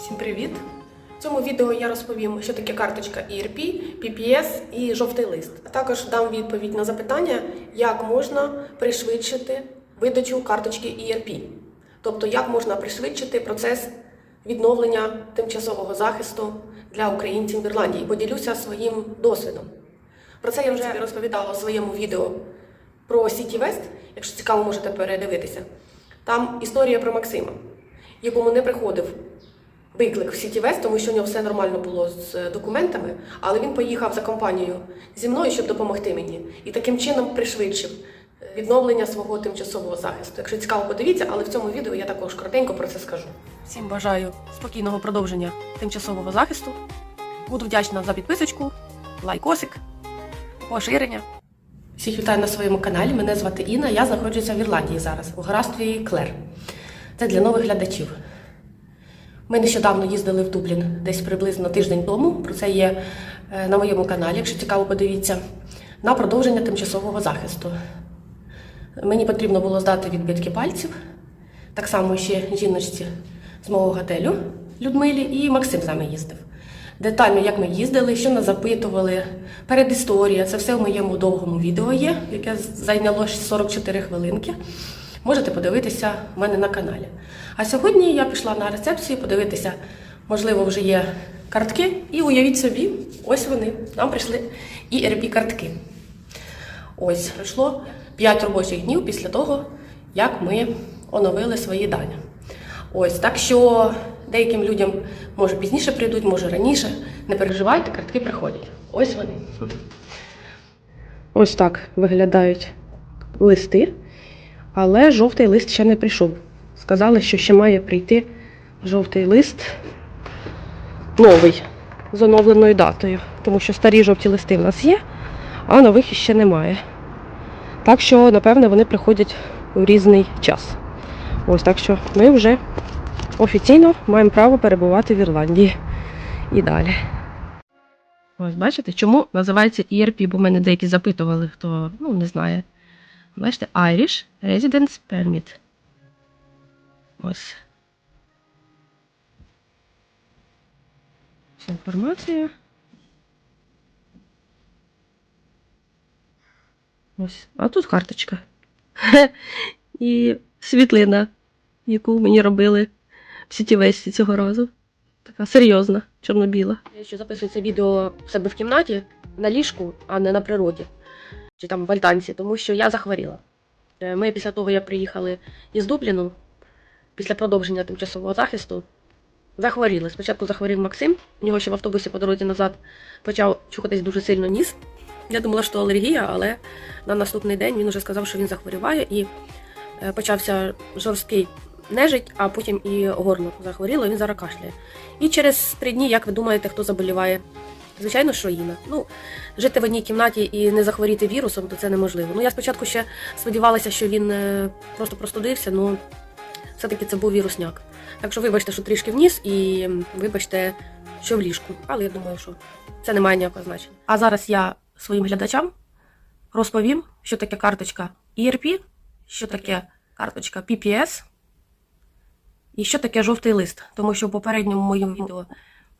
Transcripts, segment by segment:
Всім привіт! В цьому відео я розповім, що таке карточка ERP, PPS і жовтий лист. А також дам відповідь на запитання, як можна пришвидшити видачу карточки ERP. Тобто, як можна пришвидшити процес відновлення тимчасового захисту для українців в Ірландії. Поділюся своїм досвідом. Про це я вже розповідала у своєму відео про City West. Якщо цікаво, можете передивитися. Там історія про Максима, якому не приходив виклик в West, тому що у нього все нормально було з документами, але він поїхав за компанією зі мною, щоб допомогти мені, і таким чином пришвидшив відновлення свого тимчасового захисту. Якщо цікаво, подивіться, але в цьому відео я також коротенько про це скажу. Всім бажаю спокійного продовження тимчасового захисту. Буду вдячна за підписочку, лайкосик, поширення. Всіх вітаю на своєму каналі. Мене звати Інна. Я знаходжуся в Ірландії зараз, у графстві Клер. Це для нових глядачів. Ми нещодавно їздили в Дублін десь приблизно тиждень тому. Про це є е, на моєму каналі, якщо цікаво, подивіться, на продовження тимчасового захисту. Мені потрібно було здати відбитки пальців, так само ще жіночці з мого готелю Людмилі і Максим з нами їздив. Детально, як ми їздили, що нас запитували, передісторія, це все в моєму довгому відео є, яке зайняло 44 хвилинки. Можете подивитися в мене на каналі. А сьогодні я пішла на рецепцію подивитися, можливо, вже є картки, і уявіть собі, ось вони. Нам прийшли ERP картки. Ось пройшло 5 робочих днів після того, як ми оновили свої дані. Ось так що деяким людям може пізніше прийдуть, може раніше. Не переживайте, картки приходять. Ось вони. Ось так виглядають листи, але жовтий лист ще не прийшов. Сказали, що ще має прийти жовтий лист новий з оновленою датою, тому що старі жовті листи в нас є, а нових іще немає. Так що, напевне, вони приходять у різний час. Ось так що ми вже офіційно маємо право перебувати в Ірландії і далі. Ось бачите, чому називається ERP, бо мене деякі запитували, хто ну, не знає. Бачите, Irish Residence Permit. Ось. Вся інформація. Ось. А тут карточка. І світлина, яку мені робили в сітівесті цього разу. Така серйозна, чорно-біла. Я ще записую це відео в себе в кімнаті на ліжку, а не на природі. Чи там в альтанці, тому що я захворіла. Е, Ми після того, як приїхали із Дубліну, після продовження тимчасового захисту, захворіли. Спочатку захворів Максим, у нього ще в автобусі по дорозі назад почав чухатись дуже сильно ніс. Я думала, що алергія, але на наступний день він вже сказав, що він захворіває, і е, почався жорсткий нежить, а потім і горло захворіло, і він зараз кашляє. І через три дні, як ви думаєте, хто заболіває? Звичайно, що Інна. Ну, жити в одній кімнаті і не захворіти вірусом, то це неможливо. Ну, я спочатку ще сподівалася, що він е, просто простудився, ну все-таки це був вірусняк. Так що вибачте, що трішки вніс, і вибачте, що в ліжку. Але я думаю, що це не має ніякого значення. А зараз я своїм глядачам розповім, що таке карточка ERP, що таке карточка PPS і що таке жовтий лист. Тому що в попередньому моєму відео,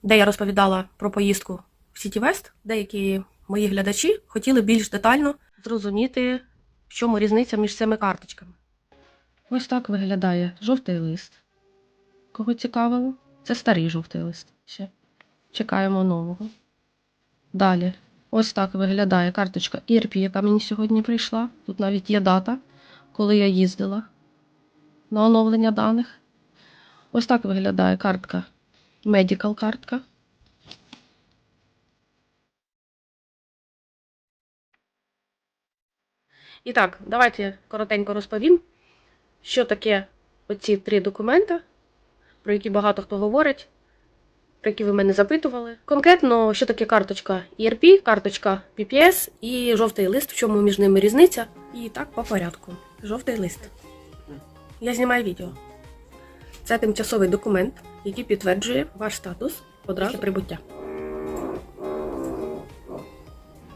де я розповідала про поїздку в City деякі мої глядачі хотіли більш детально зрозуміти, в чому різниця між цими карточками. Ось так виглядає жовтий лист. Кого цікавило? Це старий жовтий лист. Ще чекаємо нового. Далі. Ось так виглядає карточка ERP, яка мені сьогодні прийшла. Тут навіть є дата, коли я їздила на оновлення даних. Ось так виглядає картка Medical картка. І так, давайте коротенько розповім, що таке оці три документи, про які багато хто говорить, про які ви мене запитували. Конкретно, що таке карточка ERP, карточка PPS і жовтий лист, в чому між ними різниця. І так по порядку. Жовтий лист. Я знімаю відео. Це тимчасовий документ, який підтверджує ваш статус одразу прибуття.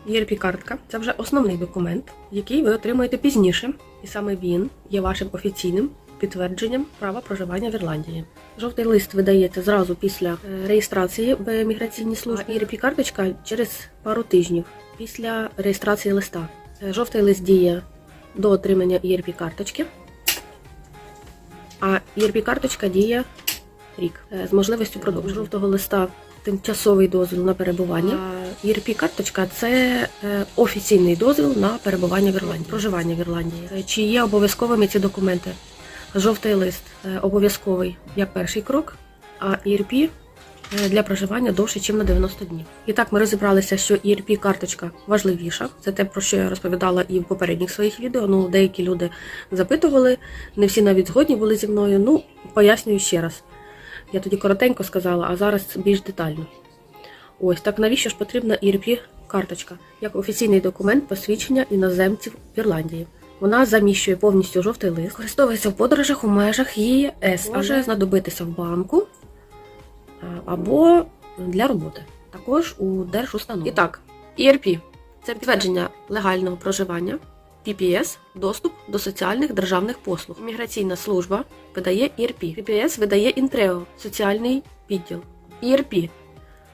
ERP-картка це вже основний документ, який ви отримуєте пізніше, і саме він є вашим офіційним підтвердженням права проживання в Ірландії. Жовтий лист видається зразу після е, реєстрації в міграційній службі. І РП-карточка через пару тижнів після реєстрації листа. Е, Жовтий лист діє до отримання ІРП-карточки, а ІРП-карточка діє рік е, з можливістю продовження жовтого листа. Тимчасовий дозвіл на перебування. А ІРП-карточка це е, офіційний дозвіл на перебування в Ірландії, проживання в Ірландії. Е, Чи є обов'язковими ці документи? Жовтий лист е, обов'язковий як перший крок, а е, для проживання довше, ніж на 90 днів. І так ми розібралися, що ІРП-карточка важливіша. Це те, про що я розповідала і в попередніх своїх відео. Ну, деякі люди запитували, не всі навіть згодні були зі мною. Ну, пояснюю ще раз. Я тоді коротенько сказала, а зараз більш детально. Ось так навіщо ж потрібна ІРП-карточка як офіційний документ посвідчення іноземців в Ірландії. Вона заміщує повністю жовтий лист, використовується в подорожах у межах ЄС, може знадобитися в банку або для роботи, також у держустанові. І так, ІРП це підтвердження легального проживання, PPS – доступ до соціальних державних послуг. Міграційна служба видає ІРП. PPS видає Інтрео – соціальний відділ. ІРП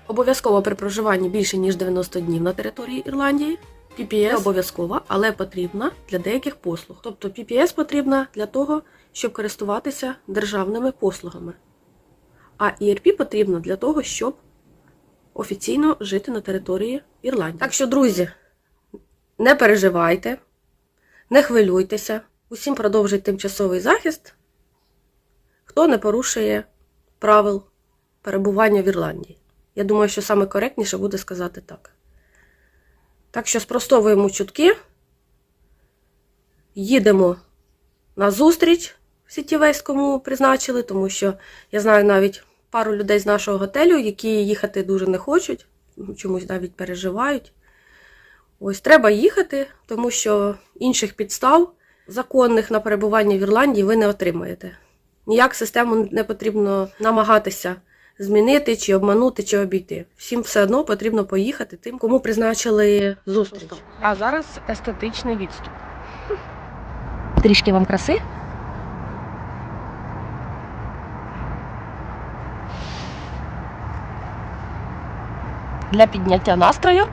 обов'язково при проживанні більше ніж 90 днів на території Ірландії. PPS обов'язкова, але потрібна для деяких послуг. Тобто PPS потрібна для того, щоб користуватися державними послугами. А ERP потрібна для того, щоб офіційно жити на території Ірландії. Так що, друзі, не переживайте, не хвилюйтеся, усім продовжить тимчасовий захист, хто не порушує правил перебування в Ірландії. Я думаю, що саме коректніше буде сказати так. Так що спростовуємо чутки, їдемо на зустріч в Сітівейс, кому призначили, тому що я знаю навіть пару людей з нашого готелю, які їхати дуже не хочуть, чомусь навіть переживають. Ось треба їхати, тому що інших підстав законних на перебування в Ірландії ви не отримаєте. Ніяк систему не потрібно намагатися змінити, чи обманути, чи обійти. Всім все одно потрібно поїхати тим, кому призначили зустріч. А зараз естетичний відступ. Трішки вам краси. Для підняття настрою.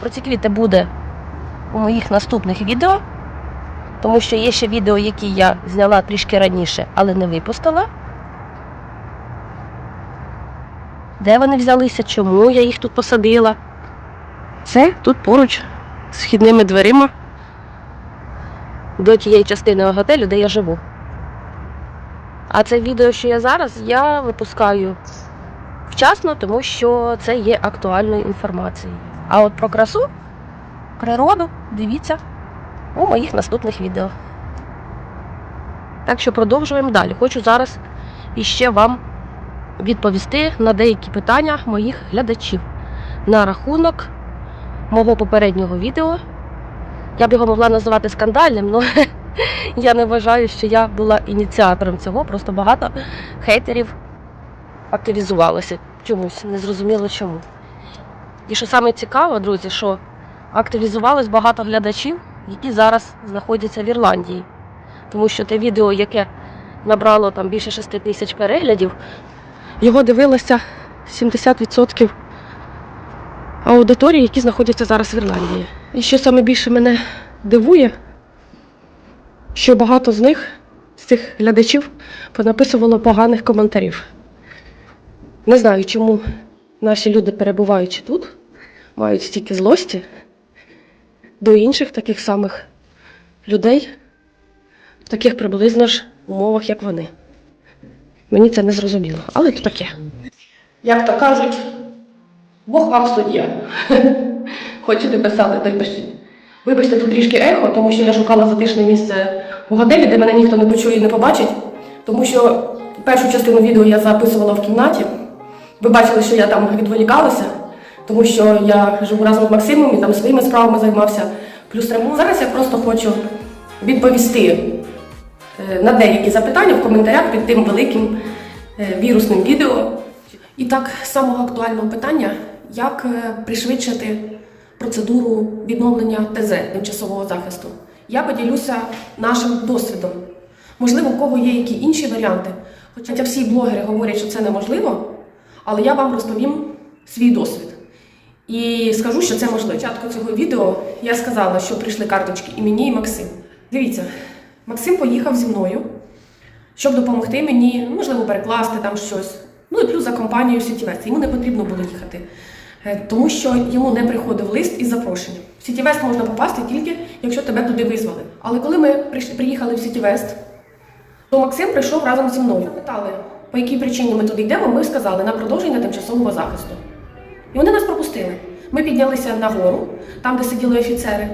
Про ці квіти буде у моїх наступних відео, тому що є ще відео, які я зняла трішки раніше, але не випустила. Де вони взялися, чому я їх тут посадила? Це тут поруч з вхідними дверима до тієї частини готелю, де я живу. А це відео, що я зараз, я випускаю вчасно, тому що це є актуальною інформацією. А от про красу, природу, дивіться у моїх наступних відео. Так що продовжуємо далі. Хочу зараз іще вам відповісти на деякі питання моїх глядачів на рахунок мого попереднього відео. Я б його могла називати скандальним, але я не вважаю, що я була ініціатором цього. Просто багато хейтерів активізувалося чомусь, незрозуміло чому. І що саме цікаво, друзі, що активізувалось багато глядачів, які зараз знаходяться в Ірландії. Тому що те відео, яке набрало там більше 6 тисяч переглядів, його дивилося 70% аудиторії, які знаходяться зараз в Ірландії. І що саме більше мене дивує, що багато з них, з цих глядачів, понаписувало поганих коментарів. Не знаю, чому наші люди, перебуваючи тут, мають стільки злості до інших таких самих людей в таких приблизно ж умовах, як вони. Мені це не зрозуміло, але то таке. Як то кажуть, Бог вам суддя. Хочете писали, так пишіть. Вибачте, тут трішки ехо, тому що я шукала затишне місце у готелі, де мене ніхто не почує і не побачить. Тому що першу частину відео я записувала в кімнаті. Ви бачили, що я там відволікалася, тому що я живу разом з Максимом і там своїми справами займався. Плюс ремонт. Зараз я просто хочу відповісти е, на деякі запитання в коментарях під тим великим е, вірусним відео. І так, самого актуального питання, як е, пришвидшити процедуру відновлення ТЗ тимчасового захисту. Я поділюся нашим досвідом. Можливо, у кого є які інші варіанти. Хоча всі блогери говорять, що це неможливо, але я вам розповім свій досвід. І скажу, що це можливо. Початку цього відео я сказала, що прийшли карточки і мені, і Максим. Дивіться, Максим поїхав зі мною, щоб допомогти мені, можливо, перекласти там щось. Ну і плюс за компанією Сітівест. Йому не потрібно було їхати, е, тому що йому не приходив лист із запрошенням. В Сітівест можна попасти тільки, якщо тебе туди визвали. Але коли ми прийшли, приїхали в Сітівест, то Максим прийшов разом зі мною. Питали, по якій причині ми туди йдемо, ми сказали на продовження тимчасового захисту. І вони нас пропустили. Ми піднялися на гору, там, де сиділи офіцери.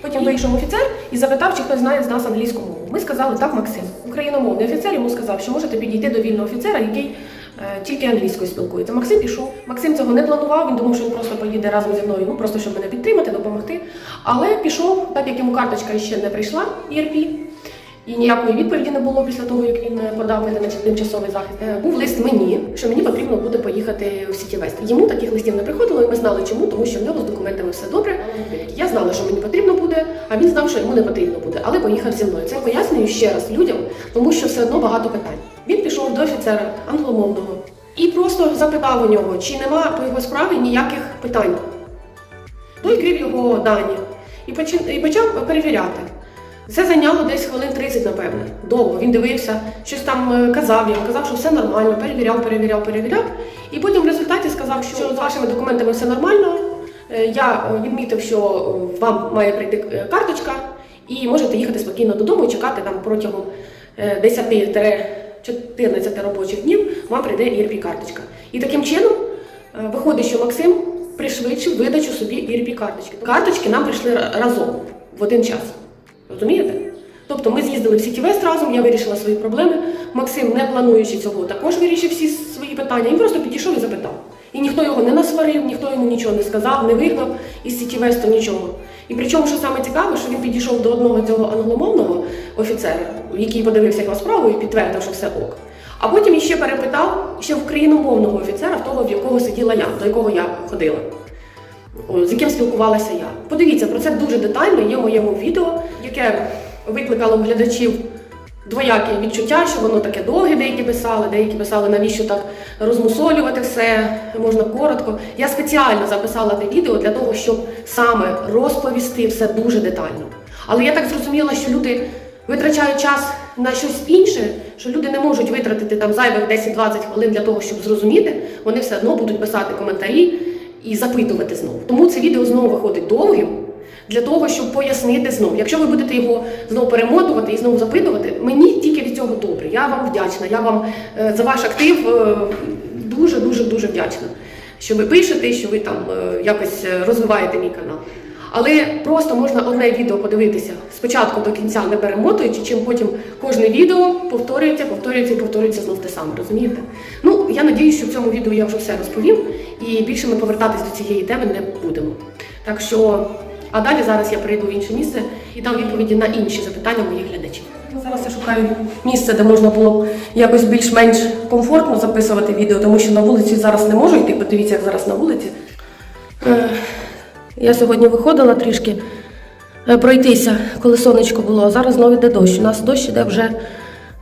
Потім вийшов офіцер і запитав, чи хтось знає з нас англійську мову. Ми сказали, так, Максим. Україномовний офіцер йому сказав, що можете підійти до вільного офіцера, який е, тільки англійською спілкується. Максим пішов. Максим цього не планував, він думав, що він просто поїде разом зі мною, ну просто щоб мене підтримати, допомогти. Але пішов, так як йому карточка ще не прийшла, ERP, і ніякої відповіді не було після того, як він е, подав мене на тимчасовий захист. Е, Був лист мені, що мені потрібно буде поїхати в Сіті Вест. Йому таких листів не приходило, і ми знали чому, тому що в нього з документами все добре. Я знала, що мені потрібно буде, а він знав, що йому не потрібно буде, але поїхав зі мною. Це пояснюю ще раз людям, тому що все одно багато питань. Він пішов до офіцера англомовного і просто запитав у нього, чи нема по його справі ніяких питань. Той крив його дані і почав перевіряти. Це зайняло десь хвилин 30, напевне. Довго. Він дивився, щось там е, казав їм, казав, що все нормально, перевіряв, перевіряв, перевіряв. І потім в результаті сказав, що з вашими документами все нормально. Е, Я е, відмітив, що вам має прийти карточка, і можете їхати спокійно додому і чекати там протягом е, 10-14 робочих днів вам прийде ERP карточка. І таким чином виходить, що Максим пришвидшив видачу собі ERP карточки. Карточки нам прийшли разом в один час. Розумієте? Тобто ми з'їздили в Сітівест разом, я вирішила свої проблеми. Максим, не плануючи цього, також вирішив всі свої питання. Він просто підійшов і запитав. І ніхто його не насварив, ніхто йому нічого не сказав, не вигнав із Сітівесту нічого. І причому, що саме цікаве, що він підійшов до одного цього англомовного офіцера, який подивився його справу і підтвердив, що все ок. А потім іще перепитав ще україномовного офіцера, в того, в якого сиділа я, до якого я ходила з яким спілкувалася я. Подивіться, про це дуже детально є в моєму відео, яке викликало у глядачів двоякі відчуття, що воно таке довге, деякі писали, деякі писали, навіщо так розмусолювати все, можна коротко. Я спеціально записала те відео для того, щоб саме розповісти все дуже детально. Але я так зрозуміла, що люди витрачають час на щось інше, що люди не можуть витратити там зайвих 10-20 хвилин для того, щоб зрозуміти, вони все одно будуть писати коментарі і запитувати знову. Тому це відео знову виходить довгим для того, щоб пояснити знову. Якщо ви будете його знову перемотувати і знову запитувати, мені тільки від цього добре. Я вам вдячна. Я вам е, за ваш актив е, дуже дуже дуже вдячна. Що ви пишете, що ви там е, якось розвиваєте мій канал. Але просто можна одне відео подивитися спочатку до кінця, не перемотуючи, чим потім кожне відео повторюється, повторюється і повторюється знов те саме, розумієте? Ну, я надіюсь, що в цьому відео я вже все розповім, і більше ми повертатись до цієї теми не будемо. Так що, а далі зараз я перейду в інше місце і дам відповіді на інші запитання моїх глядачів. Зараз я шукаю місце, де можна було якось більш-менш комфортно записувати відео, тому що на вулиці зараз не можу йти. Подивіться, як зараз на вулиці. Е, Я сьогодні виходила трішки е, пройтися, коли сонечко було, а зараз знову йде дощ. У нас дощ іде вже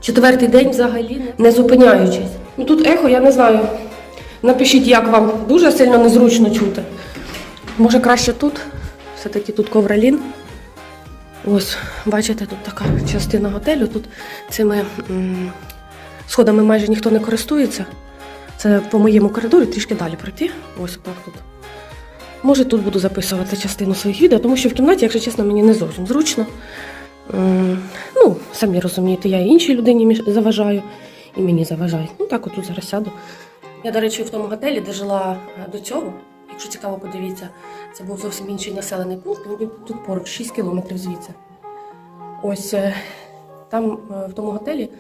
четвертий день взагалі, не зупиняючись. Ну тут ехо, я не знаю. Напишіть, як вам дуже сильно незручно чути. Може краще тут? Все-таки тут ковролін. Ось, бачите, тут така частина готелю. Тут цими м, сходами майже ніхто не користується. Це по моєму коридорі трішки далі пройти. Ось так тут. Може, тут буду записувати частину своїх відео, тому що в кімнаті, якщо чесно, мені не зовсім зручно. Ну, самі розумієте, я і іншій людині заважаю, і мені заважають. Ну так, отут зараз сяду. Я, до речі, в тому готелі, де жила е, до цього, якщо цікаво, подивіться, це був зовсім інший населений пункт, він тут поруч 6 кілометрів звідси. Ось е, там е, в тому готелі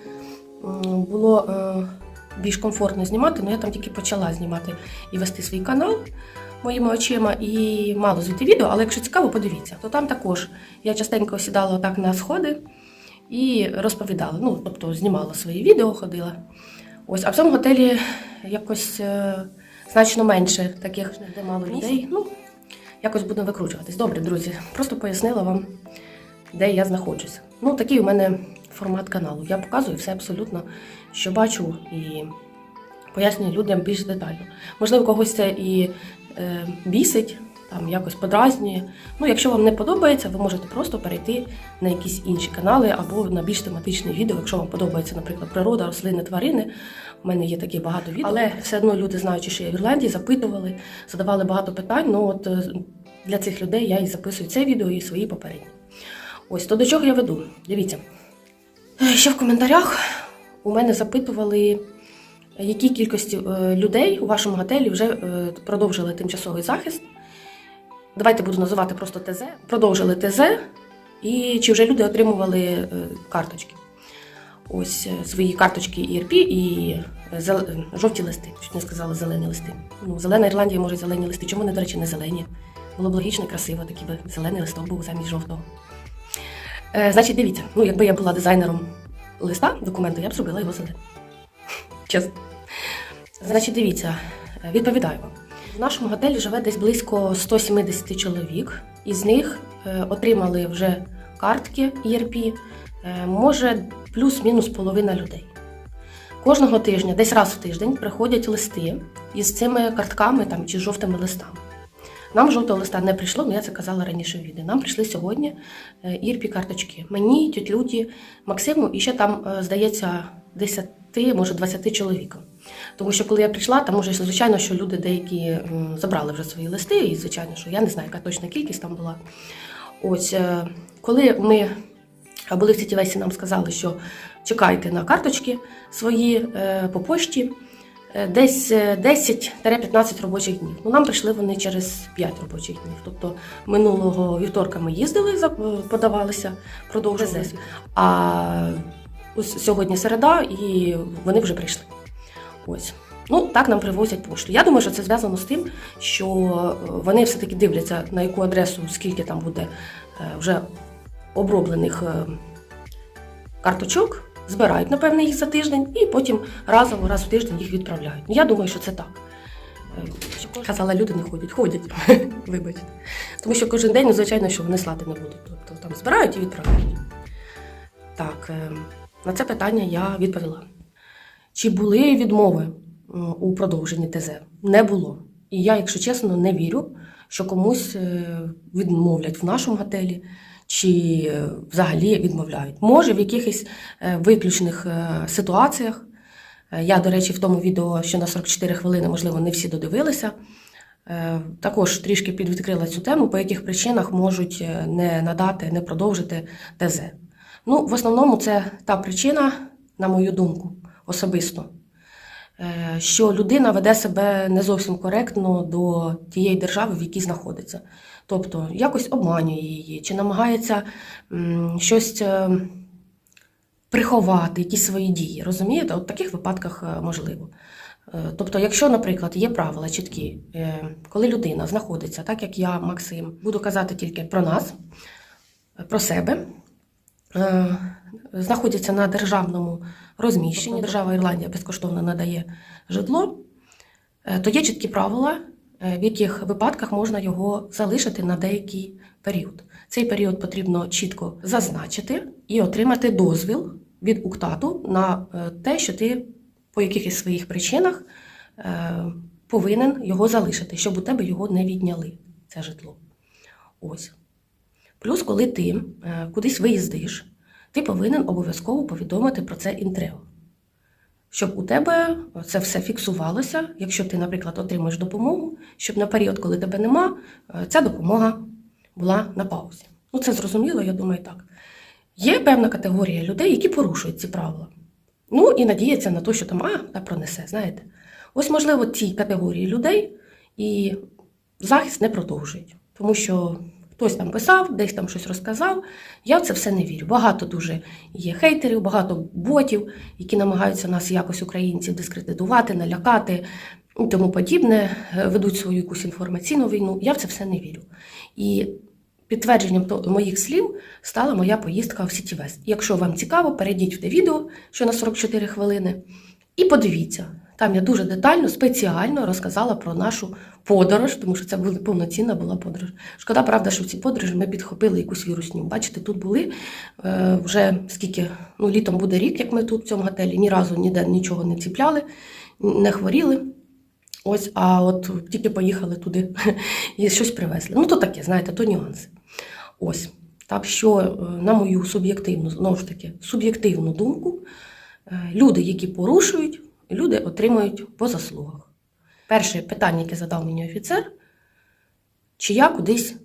було е, більш комфортно знімати, але я там тільки почала знімати і вести свій канал моїми очима і мало звідти відео, але якщо цікаво, подивіться, то там також я частенько сідала так на сходи і розповідала. Ну, тобто знімала свої відео, ходила. Ось, а в цьому готелі якось значно менше таких, де мало людей. Ну, якось будемо викручуватись. Добре, друзі, просто пояснила вам, де я знаходжуся. Ну, такий у мене формат каналу. Я показую все абсолютно, що бачу, і пояснюю людям більш детально. Можливо, когось це і е, бісить, там якось подразнює. Ну, якщо вам не подобається, ви можете просто перейти на якісь інші канали або на більш тематичне відео, якщо вам подобається, наприклад, природа, рослини, тварини. У мене є такі багато відео. Але все одно люди, знаючи, що я в Ірландії, запитували, задавали багато питань. Ну от е, для цих людей я і записую це відео і свої попередні. Ось то до чого я веду. Дивіться. Е, Ще в коментарях у мене запитували, які кількості е, людей у вашому готелі вже продовжили тимчасовий захист. Давайте буду називати просто ТЗ. Продовжили ТЗ, і чи вже люди отримували е, карточки. Ось е, свої карточки ІРП і е, зел- жовті листи. Чуть не сказала зелені листи. Ну, зелена Ірландія може зелені листи. Чому не, до речі, не зелені? Було б логічно красиво, такий би зелений листок був замість жовтого. Е, значить, дивіться, ну якби я була дизайнером листа документу, я б зробила його зеленим. Чесно. Значить, дивіться, відповідаю вам. В нашому готелі живе десь близько 170 чоловік, із них е, отримали вже картки ERP, е, може плюс-мінус половина людей. Кожного тижня, десь раз в тиждень, приходять листи із цими картками там, чи жовтими листами. Нам жовтого листа не прийшло, ну я це казала раніше відео. Нам прийшли сьогодні е, ірпі карточки. Мені, тють Максиму і ще там, здається, 10, може 20 чоловікам. Тому що коли я прийшла, там уже звичайно, що люди деякі забрали вже свої листи, і звичайно, що я не знаю, яка точна кількість там була. Ось е, коли ми були в Сітівесі, нам сказали, що чекайте на карточки свої е, по пошті. Е, Десь е, 10-15 робочих днів. Ну, нам прийшли вони через 5 робочих днів. Тобто минулого вівторка ми їздили, подавалися, продовжили. А ось сьогодні середа, і вони вже прийшли. Ось. Ну, так нам привозять пошту. Я думаю, що це зв'язано з тим, що е, вони все-таки дивляться, на яку адресу, скільки там буде е, вже оброблених е, карточок, збирають, напевне, їх за тиждень, і потім разом раз в тиждень їх відправляють. Я думаю, що це так. Казала, люди не ходять, ходять, вибачте. Тому що кожен день, ну, звичайно, що вони слати не будуть. Тобто там збирають і відправляють. Так, на це питання я відповіла. Чи були відмови у продовженні ТЗ? Не було. І я, якщо чесно, не вірю, що комусь е, відмовлять в нашому готелі чи е, взагалі відмовляють. Може, в якихось е, виключних е, ситуаціях. Е, Я, до речі, в тому відео, що на 44 хвилини, можливо, не всі додивилися. е, Також трішки підвідкрила цю тему, по яких причинах можуть е, не надати, не продовжити ТЗ. Ну, в основному, це та причина, на мою думку, особисто, е, що людина веде себе не зовсім коректно до тієї держави, в якій знаходиться. Тобто якось обманює її, чи намагається щось е, приховати, якісь свої дії. Розумієте? От в таких випадках е, можливо. Тобто, якщо, наприклад, є правила чіткі, коли людина знаходиться, так як я, Максим, буду казати тільки про нас, про себе, знаходяться на державному розміщенні, держава Ірландія безкоштовно надає житло, е, то є чіткі правила, е, в яких випадках можна його залишити на деякий період. Цей період потрібно чітко зазначити і отримати дозвіл від УКТАТу на е, те, що ти по якихось своїх причинах повинен його залишити, щоб у тебе його не відняли, це житло. Ось. Плюс, коли ти кудись виїздиш, ти повинен обов'язково повідомити про це інтрео. Щоб у тебе це все фіксувалося, якщо ти, наприклад, отримуєш допомогу, щоб на період, коли тебе нема, е, ця допомога була на паузі. Ну, це зрозуміло, я думаю, так. Є певна категорія людей, які порушують ці правила. Ну і надіяться на те, що там, а, та пронесе, знаєте. Ось, можливо, цій категорії людей і захист не продовжують, тому що хтось там писав, десь там щось розказав. Я в це все не вірю. Багато дуже є хейтерів, багато ботів, які намагаються нас якось українців дискредитувати, налякати і тому подібне, е, ведуть свою якусь інформаційну війну. Я в це все не вірю. І підтвердженням моїх слів стала моя поїздка в Сітівест. Якщо вам цікаво, перейдіть в те відео, що на 44 хвилини, і подивіться. Там я дуже детально, спеціально розказала про нашу подорож, тому що це була повноцінна була подорож. Шкода, правда, що в цій подорожі ми підхопили якусь вірусню. Бачите, тут були е, вже скільки, ну літом буде рік, як ми тут в цьому готелі, ні разу ніде нічого не ціпляли, не хворіли. Ось, а от тільки поїхали туди і щось привезли. Ну, то таке, знаєте, то нюанси. Ось. Так що, е, на мою суб'єктивну, знову ж таки, суб'єктивну думку, е, люди, які порушують, люди отримують по заслугах. Перше питання, яке задав мені офіцер, чи я кудись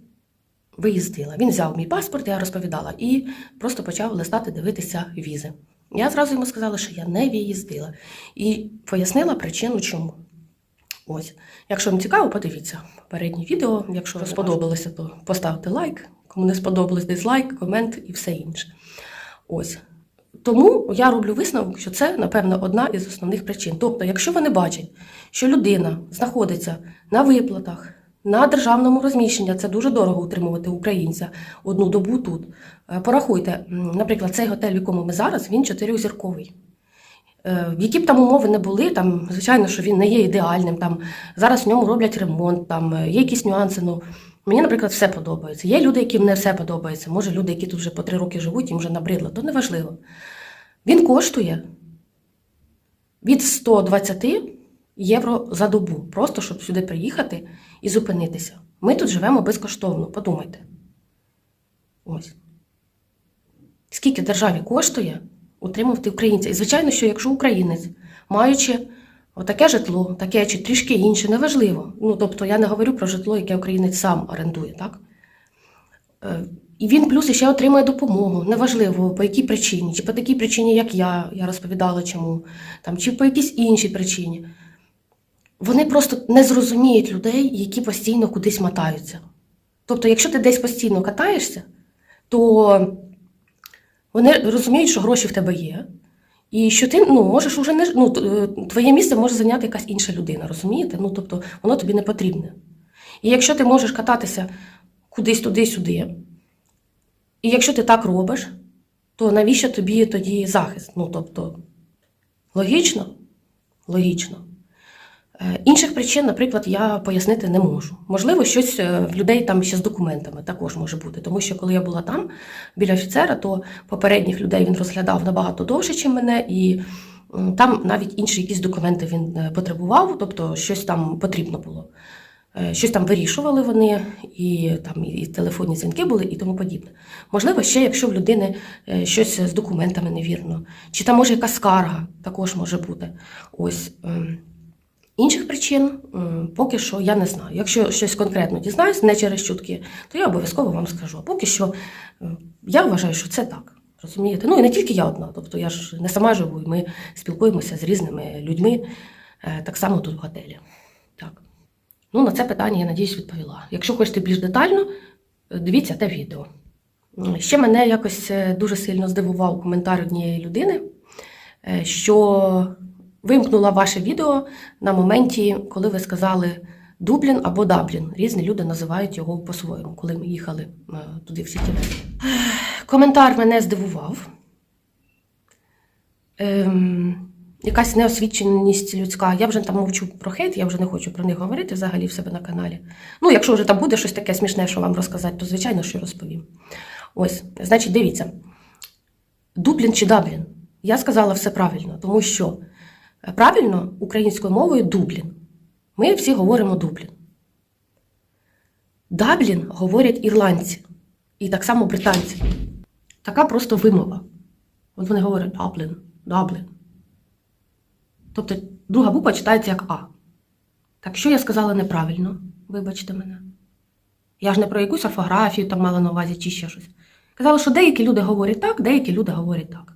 виїздила. Він взяв мій паспорт, я розповідала, і просто почав листати, дивитися візи. Я зразу йому сказала, що я не виїздила. І пояснила причину, чому. Ось, якщо вам цікаво, подивіться попереднє відео. Якщо сподобалося, то поставте лайк. Кому не сподобалось, дизлайк, комент і все інше. Ось. Тому я роблю висновок, що це, напевно, одна із основних причин. Тобто, якщо вони бачать, що людина знаходиться на виплатах, на державному розміщенні, це дуже дорого утримувати українця одну добу тут. Е, Порахуйте, наприклад, цей готель, в якому ми зараз, він чотиризірковий. Е, Які б там умови не були, там, звичайно, що він не є ідеальним. Там, зараз в ньому роблять ремонт, там, е, є якісь нюанси. Ну, мені, наприклад, все подобається. Є люди, яким не все подобається. Може, люди, які тут вже по три роки живуть, їм вже набридло, то неважливо. Він коштує від 120 євро за добу, просто щоб сюди приїхати і зупинитися. Ми тут живемо безкоштовно, подумайте. Ось. Скільки державі коштує утримувати українця? І звичайно, що якщо українець, маючи отаке житло, таке чи трішки інше, неважливо. Ну, тобто я не говорю про житло, яке українець сам орендує, так? І він плюс ще отримує допомогу, неважливо по якій причині, чи по такій причині, як я, я розповідала чому, там, чи по якійсь іншій причині. Вони просто не зрозуміють людей, які постійно кудись мотаються. Тобто, якщо ти десь постійно катаєшся, то вони розуміють, що гроші в тебе є, і що ти ну, можеш уже не ну, твоє місце може зайняти якась інша людина, розумієте? Ну, тобто, воно тобі не потрібне. І якщо ти можеш кататися кудись туди-сюди, і якщо ти так робиш, то навіщо тобі тоді захист? Ну, тобто, логічно? Логічно. Е, Інших причин, наприклад, я пояснити не можу. Можливо, щось е, в людей там ще з документами також може бути. Тому що коли я була там біля офіцера, то попередніх людей він розглядав набагато довше, ніж мене, і там навіть інші якісь документи він е, потребував, тобто щось там потрібно було. Е, Щось там вирішували вони, і там і телефонні дзвінки були, і тому подібне. Можливо, ще якщо в людини е, щось з документами невірно, чи там може якась скарга також може бути. Ось. ем, Інших причин поки що я не знаю. Якщо щось конкретно дізнаюсь, не через чутки, то я обов'язково вам скажу. Поки що е, я вважаю, що це так. Розумієте? Ну і не тільки я одна, тобто я ж не сама живу, і ми спілкуємося з різними людьми, е, так само тут в готелі. Ну, на це питання, я надіюсь, відповіла. Якщо хочете більш детально, е, дивіться те відео. Ще мене якось е, дуже сильно здивував коментар однієї людини, е, що вимкнула ваше відео на моменті, коли ви сказали Дублін або Даблін. Різні люди називають його по-своєму, коли ми їхали туди всі ті. Коментар мене здивував. Ем, якась неосвіченість людська. Я вже там мовчу про хейт, я вже не хочу про них говорити взагалі в себе на каналі. Ну, якщо вже там буде щось таке смішне, що вам розказати, то звичайно, що розповім. Ось, значить, дивіться. Дублін чи Даблін? Я сказала все правильно, тому що е, правильно українською мовою Дублін. Ми всі говоримо Дублін. Даблін говорять ірландці і так само британці. Така просто вимова. От вони говорять Даблін, Даблін. Тобто друга буква читається як А. Так що я сказала неправильно, вибачте мене. Я ж не про якусь орфографію там мала на увазі чи ще щось. Казала, що деякі люди говорять так, деякі люди говорять так.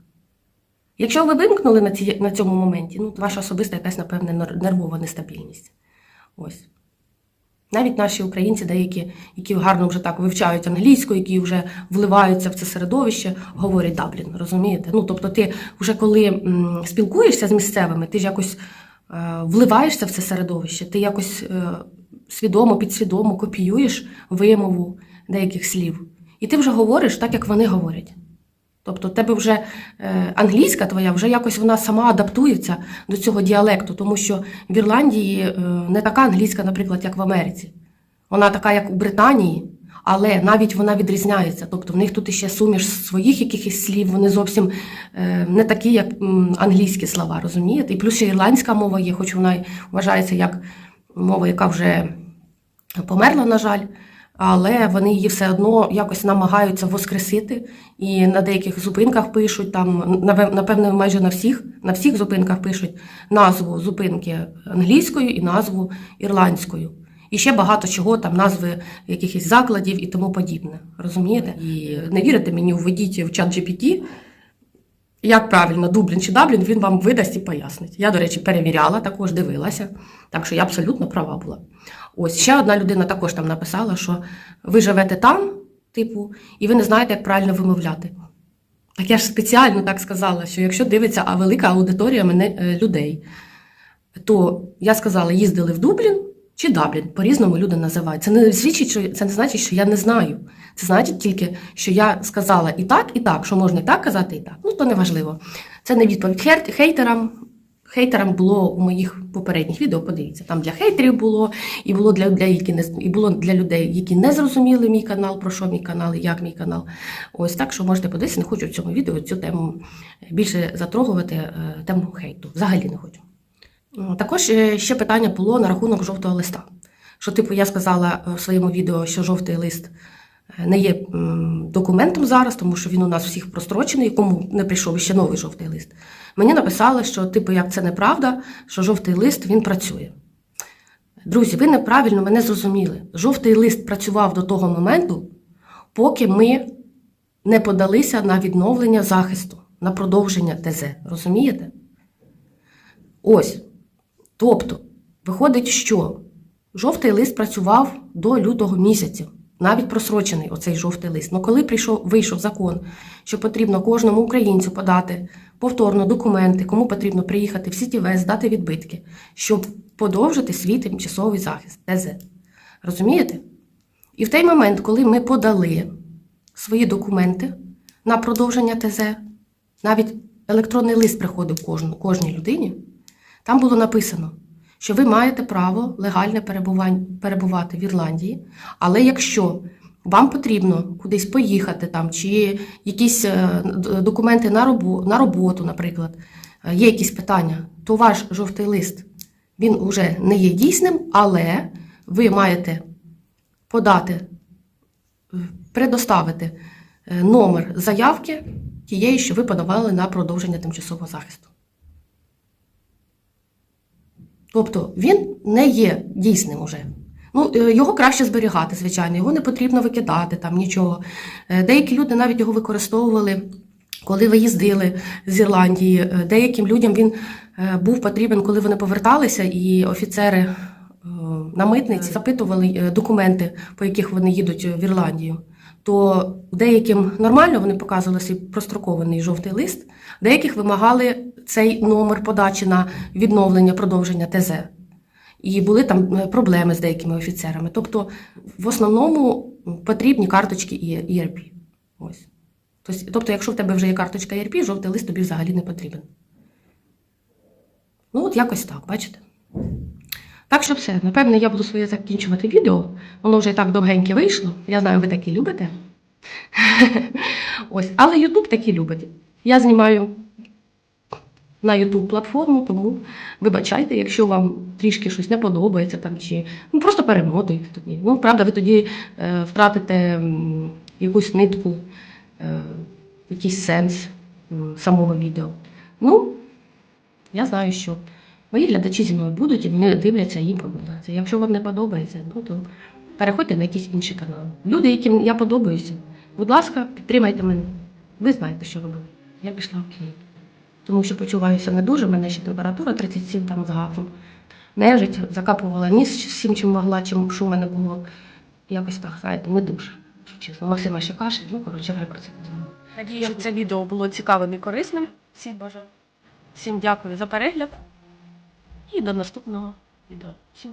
Якщо ви вимкнули на, ці, на цьому моменті, ну, ваша особиста якась, напевне, нервова нестабільність. Ось. Навіть наші українці, деякі, які гарно вже так вивчають англійську, які вже вливаються в це середовище, говорять Даблін, розумієте? Ну, тобто, ти вже коли спілкуєшся з місцевими, ти ж якось е, вливаєшся в це середовище, ти якось е, свідомо, підсвідомо копіюєш вимову деяких слів. І ти вже говориш так, як вони говорять. Тобто, тебе вже е, англійська твоя, вже якось вона сама адаптується до цього діалекту, тому що в Ірландії е, не така англійська, наприклад, як в Америці. Вона така, як у Британії, але навіть вона відрізняється. Тобто в них тут іще суміш своїх якихось слів, вони зовсім е, не такі, як англійські слова, розумієте? І плюс ще ірландська мова є, хоч вона вважається як мова, яка вже померла, на жаль. Але вони її все одно якось намагаються воскресити, і на деяких зупинках пишуть там, напевно, майже на всіх, на всіх зупинках пишуть назву зупинки англійською і назву ірландською. І ще багато чого, там назви якихось закладів і тому подібне. Розумієте? І не вірите мені, введіть в чат GPT, як правильно, Дублін чи Даблін, він вам видасть і пояснить. Я, до речі, перевіряла, також дивилася, так що я абсолютно права була. Ось ще одна людина також там написала, що ви живете там, типу, і ви не знаєте, як правильно вимовляти. Так я ж спеціально так сказала, що якщо дивиться а велика аудиторія мене, е, людей, то я сказала, їздили в Дублін чи Даблін, по-різному люди називають. Це не свідчить, що це не значить, що я не знаю. Це значить тільки, що я сказала і так, і так, що можна і так казати, і так. Ну, то не важливо. Це не відповідь хейтерам. Хейтерам було у моїх попередніх відео, подивіться, там для хейтерів було, і було для людей, які не і було для людей, які не зрозуміли мій канал, про що мій канал і як мій канал. Ось так, що можете подивитися, не хочу в цьому відео цю тему більше затрогувати, е, тему хейту. Взагалі не хочу. Також е, ще питання було на рахунок жовтого листа. Що, типу, я сказала е, в своєму відео, що жовтий лист е, не є документом зараз, тому що він у нас всіх прострочений, кому не прийшов ще новий жовтий лист. Мені написали, що, типу, як це неправда, що жовтий лист він працює. Друзі, ви неправильно мене зрозуміли. Жовтий лист працював до того моменту, поки ми не подалися на відновлення захисту, на продовження ТЗ. Розумієте? Ось. Тобто, виходить, що жовтий лист працював до лютого місяця, навіть просрочений оцей жовтий лист. Ну коли прийшов, вийшов закон, що потрібно кожному українцю подати повторно документи, кому потрібно приїхати в СІТІВЕС, здати відбитки, щоб подовжити свій тимчасовий захист ТЗ. Розумієте? І в той момент, коли ми подали свої документи на продовження ТЗ, навіть електронний лист приходив кожній людині, там було написано, що ви маєте право легальне перебувати в Ірландії, але якщо вам потрібно кудись поїхати там, чи якісь е, документи на роботу, на роботу, наприклад, е, є якісь питання, то ваш жовтий лист він вже не є дійсним, але ви маєте подати, е, предоставити номер заявки тієї, що ви подавали на продовження тимчасового захисту. Тобто він не є дійсним уже. Ну, е, його краще зберігати, звичайно, його не потрібно викидати там нічого. Е, Деякі люди навіть його використовували, коли виїздили з Ірландії. Е, Деяким людям він був потрібен, коли вони поверталися, і офіцери на митниці запитували документи, по яких вони їдуть в Ірландію. То деяким нормально вони показували свій прострокований жовтий лист, деяких вимагали цей номер подачі на відновлення, продовження ТЗ. І були там е, проблеми з деякими офіцерами. Тобто, в основному потрібні карточки і- ERP. Ось. Тобто, якщо в тебе вже є карточка ERP, жовтий лист тобі взагалі не потрібен. Ну, от якось так, бачите? Так що все, напевне, я буду своє закінчувати відео. Воно вже так довгеньке вийшло. Я знаю, ви такі любите. Ось, але YouTube такі любить. Я знімаю на YouTube платформу, тому вибачайте, якщо вам трішки щось не подобається там чи ну просто перемотуйте тоді. Ну, правда, ви тоді е, втратите м, якусь нитку, е, якийсь сенс м, самого відео. Ну, я знаю, що мої глядачі зі мною будуть і вони дивляться їм подобається. Якщо вам не подобається, ну то переходьте на якийсь інший канал. Люди, яким я подобаюся, будь ласка, підтримайте мене. Ви знаєте, що робити. Я пішла в Київ. Тому що почуваюся не дуже, в мене ще температура 37 там з гафом. Нежить, закапувала ніс всім, чим могла, чим що в мене було. Якось так, знаєте, не дуже. Чесно, Максима ще кашель, ну, коротше, я про це. Надію, що це відео було цікавим і корисним. Всім бажаю. Всім дякую за перегляд. І до наступного відео. Всім